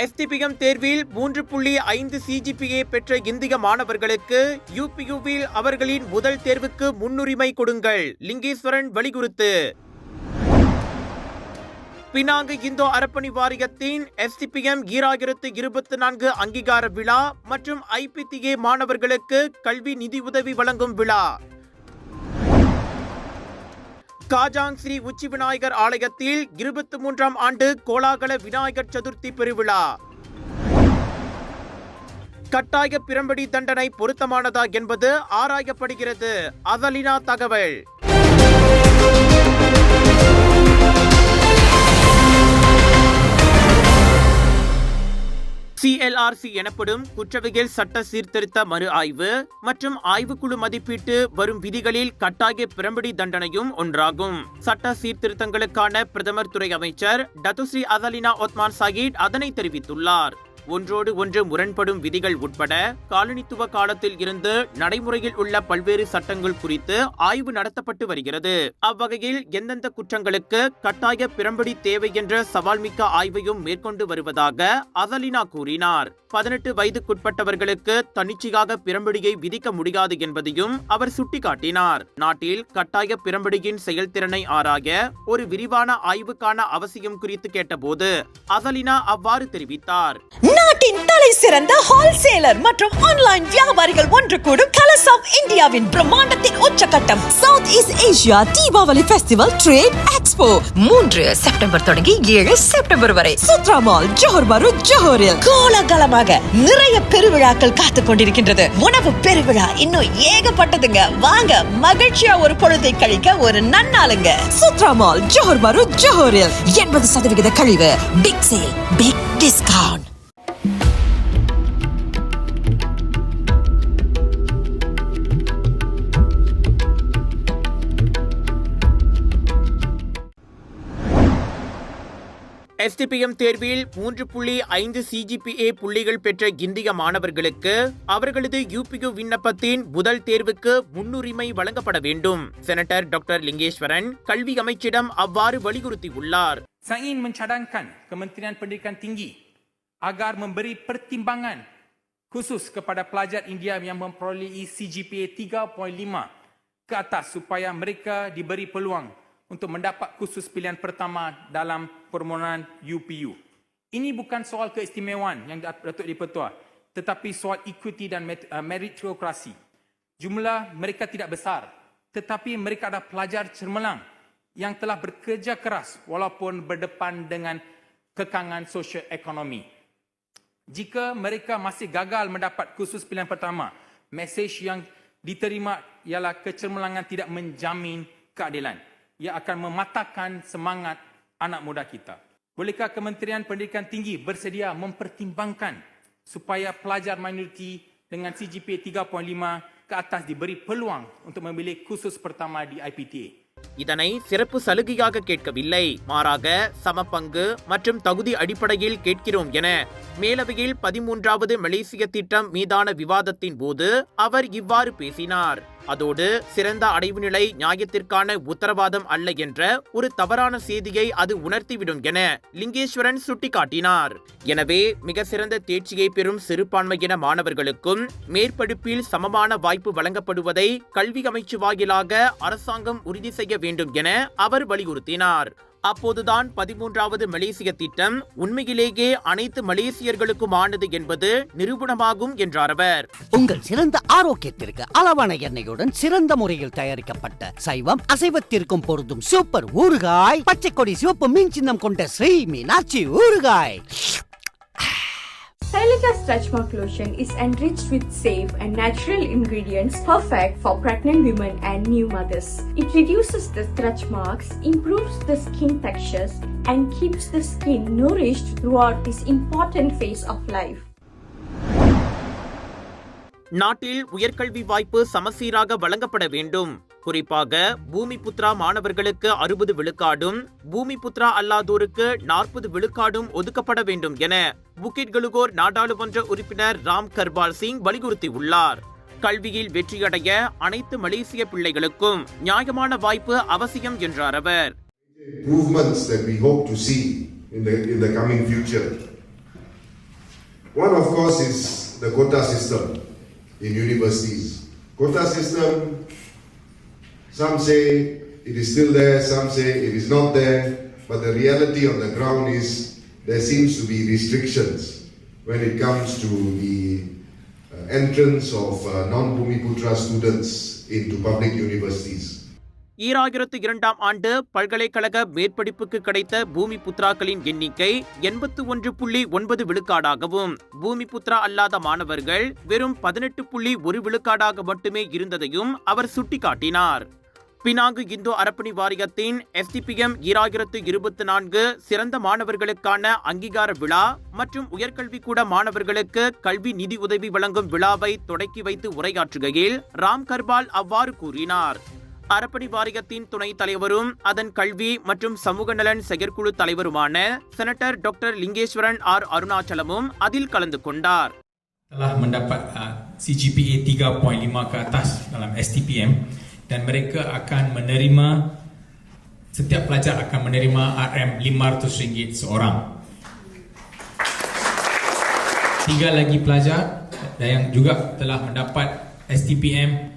STPM தேர்வில் மூன்று புள்ளி ஐந்து சிஜிபிஏ பெற்ற இந்திய மாணவர்களுக்கு யூபியூவில் அவர்களின் முதல் தேர்வுக்கு முன்னுரிமை கொடுங்கள். லிங்கேஸ்வரன் வலியுறுத்து. பினாங்கு இந்தோ அரப்பணி வாரியத்தின் எஸ்டிபிஎம் ஈராயிரத்து இருபத்தி நான்கு அங்கீகார விழா மற்றும் ஐபிடிஏ மாணவர்களுக்கு கல்வி நிதியுதவி வழங்கும் விழா. காஜாங் ஸ்ரீ உச்சி விநாயகர் ஆலயத்தில் இருபத்தி மூன்றாம் ஆண்டு கோலாகல விநாயகர் சதுர்த்தி பெருவிழா. கட்டாய பிரம்படி தண்டனை பொருத்தமானதா என்பது ஆராயப்படுகிறது. அதலினா தகவல். சிஎல்ஆர்சி எனப்படும் குற்றவியல் சட்ட சீர்திருத்த மறு ஆய்வு மற்றும் ஆய்வுக்குழு மதிப்பீட்டு வரும் விதிகளில் கட்டாய பிரம்படி தண்டனையும் ஒன்றாகும். சட்ட சீர்திருத்தங்களுக்கான பிரதமர் துறை அமைச்சர் டத்துஸ்ரீ அதலினா ஒத்மான் சாகிட் அதனை தெரிவித்துள்ளார். ஒன்றோடு ஒன்று முரண்படும் விதிகள் உட்பட காலனித்துவ காலத்தில் இருந்து நடைமுறையில் உள்ள பல்வேறு சட்டங்கள் குறித்து ஆய்வு நடத்தப்பட்டு வருகிறது. அவ்வகையில் எந்தெந்த குற்றங்களுக்கு கட்டாய பிரம்படி தேவை என்ற சவால்மிக்க ஆய்வையும் மேற்கொண்டு வருவதாக அதலினா கூறினார். பதினெட்டு வயதுக்குட்பட்டவர்களுக்கு தன்னிச்சையாக பிரம்படியை விதிக்க முடியாது என்பதையும் அவர் சுட்டிக்காட்டினார். நாட்டில் கட்டாய பிரம்படியின் செயல்திறனை ஆராய ஒரு விரிவான ஆய்வுக்கான அவசியம் குறித்து கேட்டபோது அதலினா அவ்வாறு தெரிவித்தார். தலை சிறந்த ஹோல்சேலர் மற்றும் ஆன்லைன் வியாபாரிகள் ஒன்று கூடும் கலர்ஸ் ஆஃப் இந்தியாவின் பிரம்மாண்டத்தின் உச்சகட்டம் south east Asia Deepavali festival trade expo மூன்று செப்டம்பர் தொடங்கி ஏழு செப்டம்பர் வரை. சுத்ரா மால் ஜோஹர் பரு ஜோஹரில் கோலாகலமாக நிறைய பெருவிழாக்கள் காத்துக் கொண்டிருக்கின்றது. உணவு பெருவிழா இன்னும் ஏகப்பட்டதுங்க. வாங்க மகிழ்ச்சியா ஒரு பொழுதை கழிக்க ஒரு நன்னாளுங்க. சுத்ரா மால் ஜோஹர் பரு ஜோஹரில் எண்பது சதவிகித கழிவு. Big sale big discount STPM தேர்வில் மூன்று புள்ளி ஐந்து சிஜிபிஏ புள்ளிகள் பெற்ற இந்திய மாணவர்களுக்கு அவர்களது யூபியு விண்ணப்பத்தின் முதல் தேர்வுக்கு முன்னுரிமை வழங்கப்பட வேண்டும் செனட்டர் டாக்டர் லிங்கேஸ்வரன் கல்வி அமைச்சிடம் அவ்வாறு வலியுறுத்தியுள்ளார் Saya ingin mencadangkan Kementerian Pendidikan Tinggi agar memberi pertimbangan khusus kepada pelajar India yang memperolehi CGPA 3.5 ke atas supaya mereka diberi peluang untuk mendapat khusus pilihan pertama dalam permohonan UPU. Ini bukan soal keistimewaan yang Datuk Dipertua, tetapi soal equity dan uh, meritokrasi. Jumlah mereka tidak besar, tetapi mereka adalah pelajar cermelang yang telah bekerja keras walaupun berdepan dengan kekangan sosial ekonomi. Jika mereka masih gagal mendapat kursus pilihan pertama, mesej yang diterima ialah kecermelangan tidak menjamin keadilan. Ia akan mematahkan semangat anak muda kita. Bolehkah Kementerian Pendidikan Tinggi bersedia mempertimbangkan supaya pelajar minoriti dengan CGPA 3.5 ke atas diberi peluang untuk memilih kursus pertama di IPTA? இதனை சிறப்பு சலுகையாக கேட்கவில்லை மாறாக சமபங்கு மற்றும் தகுதி அடிப்படையில் கேட்கிறோம் என மேலவையில் பதிமூன்றாவது மலேசிய திட்டம் மீதான விவாதத்தின் போது அவர் இவ்வாறு பேசினார் அதோடு சிறந்த அடைவு நிலை நியாயத்திற்கான உத்தரவாதம் அல்ல என்ற ஒரு தவறான செய்தியை அது உணர்த்திவிடும் என லிங்கேஸ்வரன் சுட்டிக்காட்டினார். எனவே மிக சிறந்த தேர்ச்சியை பெறும் சிறுபான்மையின மாணவர்களுக்கும் மேற்படிப்பில் சமமான வாய்ப்பு வழங்கப்படுவதை கல்வி அமைச்சு வாயிலாக அரசாங்கம் உறுதி செய்ய வேண்டும் என அவர் வலியுறுத்தினார். அப்போதுதான் பதிமூன்றாவது மலேசிய திட்டம் உண்மையிலேயே அனைத்து மலேசியர்களுக்குமானது என்பது நிரூபணமாகும் என்றார் அவர். உங்கள் சிறந்த ஆரோக்கியத்திற்கு அளவான எண்ணெயுடன் சிறந்த முறையில் தயாரிக்கப்பட்ட சைவம் அசைவத்திற்கும் பொருந்தும் சூப்பர் ஊறுகாய் பச்சை கொடி சிவப்பு மீன் சின்னம் கொண்ட ஸ்ரீ மீனாட்சி ஊறுகாய். Silica Stretch Mark Lotion is enriched with safe and natural ingredients perfect for pregnant women and new mothers. It reduces the stretch marks, improves the skin textures, and keeps the skin nourished throughout this important phase of life. நாட்டில் உயர்கல்வி வாய்ப்பு சமசீராக வழங்கப்பட வேண்டும். குறிப்பாக பூமி புத்ரா மாணவர்களுக்கு அறுபது விழுக்காடும் பூமி புத்ரா அல்லாதோருக்கு நாற்பது விழுக்காடும் ஒதுக்கப்பட வேண்டும் என புக்கிட் கலுகோர் நாடாளுமன்ற உறுப்பினர் ராம் கர்பால் சிங் வலியுறுத்தியுள்ளார். கல்வியில் வெற்றியடைய அனைத்து மலேசிய பிள்ளைகளுக்கும் நியாயமான வாய்ப்பு அவசியம் என்றார் அவர். Improvements that we hope to see in the, in the coming future. One, of course, is the quota system. In universities. Quota system, some say it is still there, some say it is not there, but the reality on the ground is there seems to be restrictions when it comes to the uh, entrance of uh, non-Bhumiputra students into public universities. ஈராயிரத்து இரண்டாம் ஆண்டு பல்கலைக்கழக மேற்படிப்புக்கு கிடைத்த பூமி புத்ராக்களின் எண்ணிக்கை எண்பத்து ஒன்று புள்ளி ஒன்பது விழுக்காடாகவும். பூமி புத்ரா அல்லாத மாணவர்கள் வெறும் பதினெட்டு புள்ளி ஒரு விழுக்காடாக மட்டுமே இருந்ததையும் அவர் சுட்டிக்காட்டினார். பினாங்கு இந்தோ அரப்பணி வாரியத்தின் எஸ்டிபிஎம் ஈராயிரத்து இருபத்தி நான்கு சிறந்த மாணவர்களுக்கான அங்கீகார விழா மற்றும் உயர்கல்விக்கூட மாணவர்களுக்கு கல்வி நிதி உதவி வழங்கும் விழாவை தொடக்கி வைத்து உரையாற்றுகையில் ராம் கர்பால் அவ்வாறு கூறினார். அரப்பணி வாரியத்தின் துணைத் தலைவரும் அதன் கல்வி மற்றும் சமூக நலன் செயற்குழு தலைவருமான செனட்டர் டாக்டர் லிங்கேஸ்வரன் ஆர் அருணாச்சலமும் அதில் கலந்து கொண்டார் telah mendapat uh, CGPA 3.5 ke atas dalam STPM dan mereka akan menerima setiap pelajar akan menerima RM RM500 seorang. Tiga lagi pelajar dan yang juga telah mendapat STPM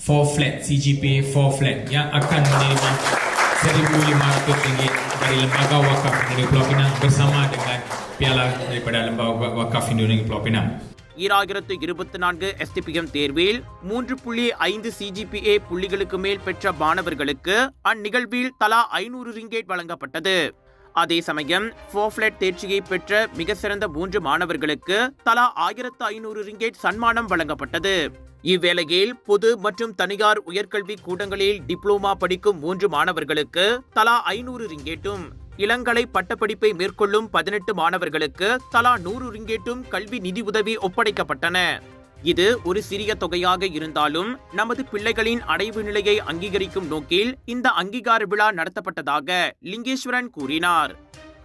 4 flat CGPA 4 flat. Yang akan menerima RM1,500 dari Lembaga Wakaf Negeri Pulau Pinang bersama dengan piala daripada Lembaga Wakaf Negeri Pulau Pinang. ஈராயிரத்து இருபத்தி நான்கு STPM தேர்வில் மூன்று புள்ளி ஐந்து CGPA புள்ளிகளுக்கு மேல் பெற்ற மாணவர்களுக்கு அந்நிகழ்வில் தலா ஐநூறு ரிங்கேட் வழங்கப்பட்டது. அதே சமயம் ஃபோஃப்லெட் தேர்ச்சியை பெற்ற மிக சிறந்த மூன்று மாணவர்களுக்கு தலா ஆயிரத்து ஐநூறு ரிங்கேட் சன்மானம் வழங்கப்பட்டது. இவ்வேளையில் பொது மற்றும் தனியார் உயர்கல்வி கூடங்களில் டிப்ளோமா படிக்கும் மூன்று மாணவர்களுக்கு தலா ஐநூறு ரிங்கேட்டும். இளங்கலை பட்டப்படிப்பை மேற்கொள்ளும் பதினெட்டு மாணவர்களுக்கு தலா நூறு ரிங்கேட்டும் கல்வி நிதி உதவி ஒப்படைக்கப்பட்டன. இது ஒரு சிறிய தொகையாக இருந்தாலும் நமது பிள்ளைகளின் அடைவு நிலையை அங்கீகரிக்கும் நோக்கில் இந்த அங்கீகார விழா நடத்தப்பட்டதாக லிங்கேஸ்வரன் கூறினார்.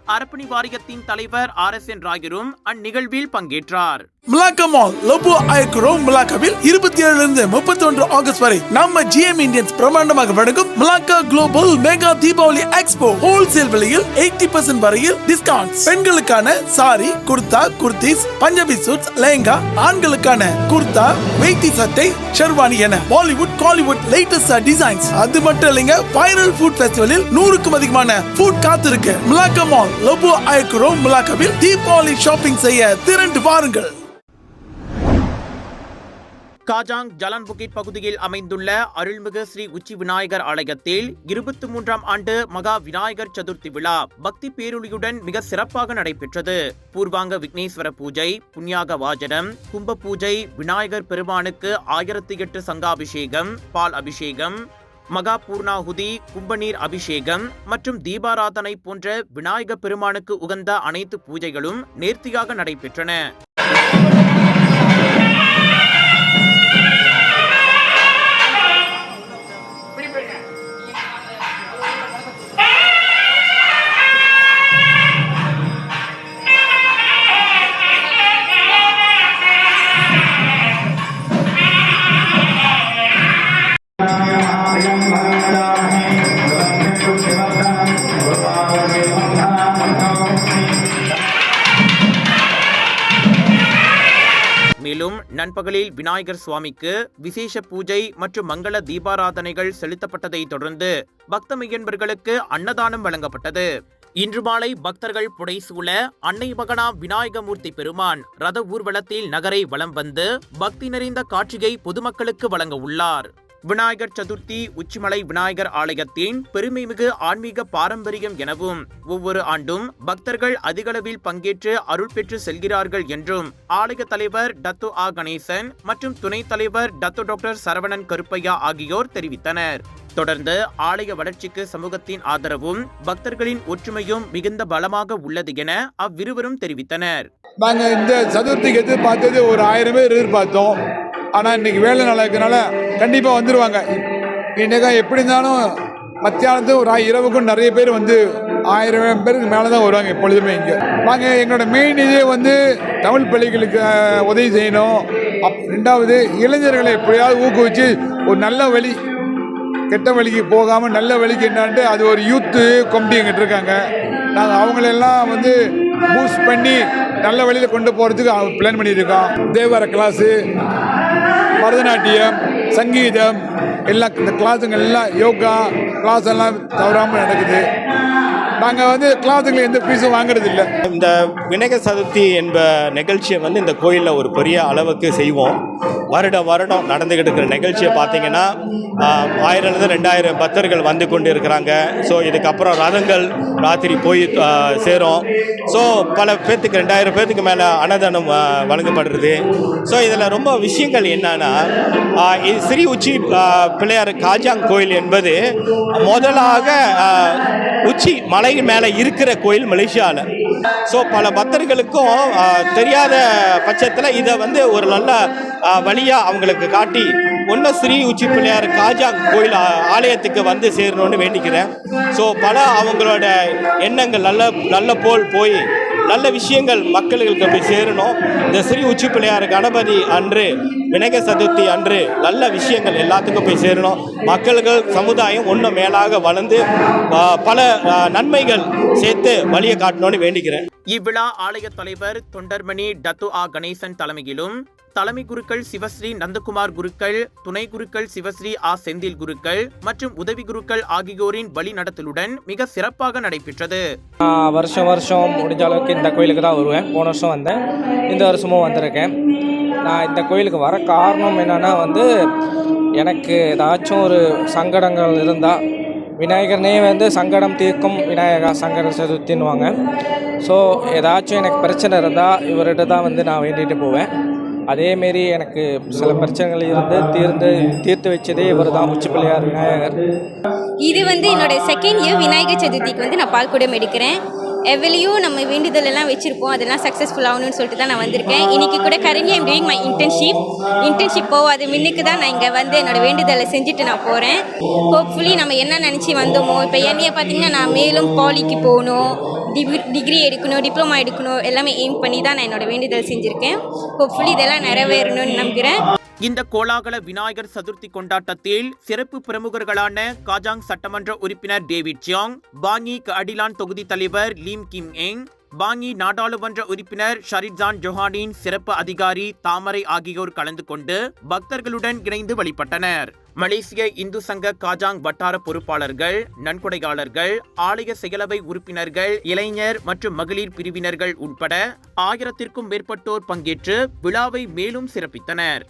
அரப்பணி வாரியத்தின் தலைவர் ஆர் எஸ் என் ராயரும் அந்நிகழ்வில் பங்கேற்றார். மிலாக்கா மால் லோபோ ஐக்ரோம் மிலாக்காவில் இருபத்தி ஏழுல இருந்து முப்பத்தி ஒன்று ஆகஸ்ட் வரை நம்ம ஜிஎம் இந்தியன்ஸ் பிரமாண்டமாக வழங்கும் Melaka global mega Deepavali expo wholesale விலையில் எயிட்டி பர்சன்ட் வரையில் டிஸ்கவுண்ட் பெண்களுக்கான சாரி குர்தா குர்தீஸ் பஞ்சாபி சூட்ஸ் லெஹங்கா ஆண்களுக்கான குர்தா வெயிட்டி சட்டை ஷெர்வானி என பாலிவுட் காலிவுட் லேட்டஸ்ட் டிசைன்ஸ் அது மட்டும் இல்லைங்க வைரல் ஃபுட் ஃபெஸ்டிவலில் நூறுக்கும் அதிகமான ஃபுட் காத்திருக்கு. மிலாக்கா மால் லோபோ ஐக்ரோம் மிலாக்காவில் தீபாவளி ஷாப்பிங் செய்ய திரண்டு வாருங்கள். காஜாங் ஜலன்புகிட் பகுதியில் அமைந்துள்ள அருள்மிகு ஸ்ரீ உச்சி விநாயகர் ஆலயத்தில் இருபத்தி மூன்றாம் ஆண்டு மகா விநாயகர் சதுர்த்தி விழா பக்தி பேரொழியுடன் மிக சிறப்பாக நடைபெற்றது. பூர்வாங்க விக்னேஸ்வர பூஜை புண்ணியாக வாஜனம் கும்ப பூஜை விநாயகர் பெருமானுக்கு ஆயிரத்தி எட்டு சங்காபிஷேகம் பால் அபிஷேகம் மகாபூர்ணாகுதி கும்பநீர் அபிஷேகம் மற்றும் தீபாராதனை போன்ற விநாயக பெருமானுக்கு உகந்த அனைத்து பூஜைகளும் நேர்த்தியாக நடைபெற்றன. பகலில் விநாயகர் சுவாமிக்கு விசேஷ பூஜை மற்றும் மங்கள தீபாராதனைகள் செலுத்தப்பட்டதை தொடர்ந்து பக்தமியன்பர்களுக்கு அன்னதானம் வழங்கப்பட்டது. இன்று மாலை பக்தர்கள் புடைசூழ அன்னை மகனா விநாயகமூர்த்தி பெருமான் ரத ஊர்வலத்தில் நகரை வலம் வந்து பக்தி நிறைந்த காட்சியை பொதுமக்களுக்கு வழங்க உள்ளார். விநாயகர் சதுர்த்தி உச்சிமலை விநாயகர் ஆலயத்தின் பெருமைமிகு ஆன்மீக பாரம்பரியம் எனவும் ஒவ்வொரு ஆண்டும் பக்தர்கள் அதிகளவில் பங்கேற்று அருள் பெற்று செல்கிறார்கள் என்றும் ஆலய தலைவர் டத்து ஆ. கணேசன் மற்றும் துணைத் தலைவர் டத்து டாக்டர் சரவணன் கருப்பையா ஆகியோர் தெரிவித்தனர். தொடர்ந்து ஆலய வளர்ச்சிக்கு சமூகத்தின் ஆதரவும் பக்தர்களின் ஒற்றுமையும் மிகுந்த பலமாக உள்ளது என அவ்விருவரும் தெரிவித்தனர். நாங்கள் இந்த சதுர்த்திக்கு எதிர்பார்த்தது ஒரு ஆயிரம் பேர் எதிர்பார்த்தோம். ஆனால் இன்னைக்கு வேலை நாள் கண்டிப்பாக வந்துடுவாங்க இன்றைக்கா எப்படி இருந்தாலும் மத்தியானத்து ஒரு இரவுக்கும் நிறைய பேர் வந்து ஆயிரம் பேருக்கு மேலே தான் வருவாங்க எப்பொழுதுமே இங்கே. நாங்கள் எங்களோட மெயின் இதே வந்து தமிழ் பள்ளிகளுக்கு உதவி செய்யணும். அப் ரெண்டாவது இளைஞர்களை எப்படியாவது ஊக்குவிச்சு ஒரு நல்ல வழி கெட்ட வழிக்கு போகாமல் நல்ல வழிக்கு என்னான்ட்டு அது ஒரு யூத்து கமிட்டி எங்கிட்ட இருக்காங்க. நாங்கள் அவங்களெல்லாம் வந்து பூஸ்ட் பண்ணி நல்ல வழியில் கொண்டு போகிறதுக்கு பிளான் பண்ணியிருக்கோம் தேவார கிளாஸு பரதநாட்டியம் சங்கீதம் எல்லா இந்த கிளாஸுங்க எல்லாம் யோகா கிளாஸ் எல்லாம் தவறாமல் நடக்குது. நாங்கள் வந்து கிளாஸுங்களுக்கு எந்த ஃபீஸும் வாங்குறது இல்லை இந்த விநாயகர் சதுர்த்தி என்ப நிகழ்ச்சியை வந்து இந்த கோயிலில் ஒரு பெரிய அளவுக்கு செய்வோம். வருடம் வருடம் நடந்துக்கிட்டு இருக்கிற நிகழ்ச்சியை பார்த்தீங்கன்னா ஆயிரம்லேருந்து ரெண்டாயிரம் பக்தர்கள் வந்து கொண்டு இருக்கிறாங்க ஸோ இதுக்கப்புறம் ரதங்கள் ராத்திரி போய் சேரும். ஸோ பல பேர்த்துக்கு ரெண்டாயிரம் பேர்த்துக்கு மேலே அன்னதானம் வழங்கப்படுறது. ஸோ இதில் ரொம்ப விஷயங்கள் என்னன்னா ஸ்ரீ உச்சி பிள்ளையார் காஜாங் கோயில் என்பது முதலாக உச்சி மலை மேலே இருக்கிற கோயில் மலேசியாவில் ஸோ பல பக்தர்களுக்கும் தெரியாத பட்சத்தில் இதை வந்து ஒரு நல்ல வழியாக அவங்களுக்கு காட்டி ஒன்று ஸ்ரீ உச்சி பிள்ளையார் காஜா கோயில் ஆலயத்துக்கு வந்து சேரணும்னு வேண்டிக்கிறேன். ஸோ பல அவங்களோட எண்ணங்கள் நல்ல நல்ல போல் போய் நல்ல விஷயங்கள் மக்களுக்கு போய் சேரணும். இந்த ஸ்ரீ உச்சி பிள்ளையார் கணபதி அன்று விநாயகர் சதுர்த்தி அன்று நல்ல விஷயங்கள் எல்லாத்துக்கும் போய் சேரணும். மக்கள்கள் சமுதாயம் ஒன்றும் மேலாக வளர்ந்து பல நன்மைகள் சேர்த்து வழியை காட்டணும்னு வேண்டிக்கிறேன். இவ்விழா ஆலய தலைவர் தொண்டர்மணி டத்து ஆ. கணேசன் தலைமையிலும் தலைமை குருக்கள் சிவஸ்ரீ நந்தகுமார் குருக்கள் துணை குருக்கள் சிவஸ்ரீ ஆ. செந்தில் குருக்கள் மற்றும் உதவி குருக்கள் ஆகியோரின் வழிநடத்தலுடன் மிக சிறப்பாக நடைபெற்றது. வருஷம் வருஷம் முடிஞ்ச அளவுக்கு இந்த கோயிலுக்கு தான் வருவேன். போன வருஷம் வந்தேன். இந்த வருஷமும் வந்திருக்கேன். நான் இந்த கோயிலுக்கு வர காரணம் என்னென்னா வந்து எனக்கு ஏதாச்சும் ஒரு சங்கடங்கள் இருந்தால் விநாயகர்னே வந்து சங்கடம் தீர்க்கும் விநாயகா சங்கட சதுர்த்தின்வாங்க ஸோ ஏதாச்சும் எனக்கு பிரச்சனை இருந்தால் இவர்கிட்ட தான் வந்து நான் வேண்டிட்டு போவேன். அதேமாரி எனக்கு சில பிரச்சனைகள் இருந்து தீர்ந்து தீர்த்து வச்சதே இவர் தான் உச்சி பிள்ளையார் விநாயகர். இது வந்து என்னுடைய செகண்ட் இயர் விநாயகர் சதுர்த்திக்கு வந்து நான் பால்குடம் எடுக்கிறேன். எவ்வளியும் நம்ம வேண்டுதல் எல்லாம் வச்சுருப்போம். அதெல்லாம் சக்ஸஸ்ஃபுல் ஆகணும்னு சொல்லிட்டு தான் நான் வந்திருக்கேன். இன்னைக்கு கூட currently I'm doing my internship internship போகாத மின்னுக்கு தான் நான் இங்கே வந்து என்னோட வேண்டுதலை செஞ்சுட்டு நான் போகிறேன் ஹோப்ஃபுல்லி நம்ம என்ன நினச்சி வந்தோமோ இப்போ என்னையை பார்த்தீங்கன்னா நான் மேலும் பாலிக்கு போகணும் டிகிரி டிகிரி எடுக்கணும் டிப்ளமா எடுக்கணும் எல்லாமே எய்ம் பண்ணி தான் நான் என்னோட வேண்டுதல் செஞ்சுருக்கேன். ஹோப்ஃபுல்லி இதெல்லாம் நிறைவேறணும்னு நம்புகிறேன் இந்த கோலாகல விநாயகர் சதுர்த்தி கொண்டாட்டத்தில் சிறப்பு பிரமுகர்களான காஜாங் சட்டமன்ற உறுப்பினர் டேவிட் ஜியாங் பாங்கி அடிலான் தொகுதி தலைவர் லீம் கிம் எங் பாங்கி நாடாளுமன்ற உறுப்பினர் ஷரிஜான் ஜொஹானின் சிறப்பு அதிகாரி தாமரை ஆகியோர் கலந்து கொண்டு பக்தர்களுடன் இணைந்து வழிபட்டனர். மலேசிய இந்து சங்க காஜாங் வட்டார பொறுப்பாளர்கள் நன்கொடையாளர்கள் ஆலய செயலவை உறுப்பினர்கள் இளைஞர் மற்றும் மகளிர் பிரிவினர்கள் உட்பட ஆயிரத்திற்கும் மேற்பட்டோர் பங்கேற்று விழாவை மேலும் சிறப்பித்தனர்.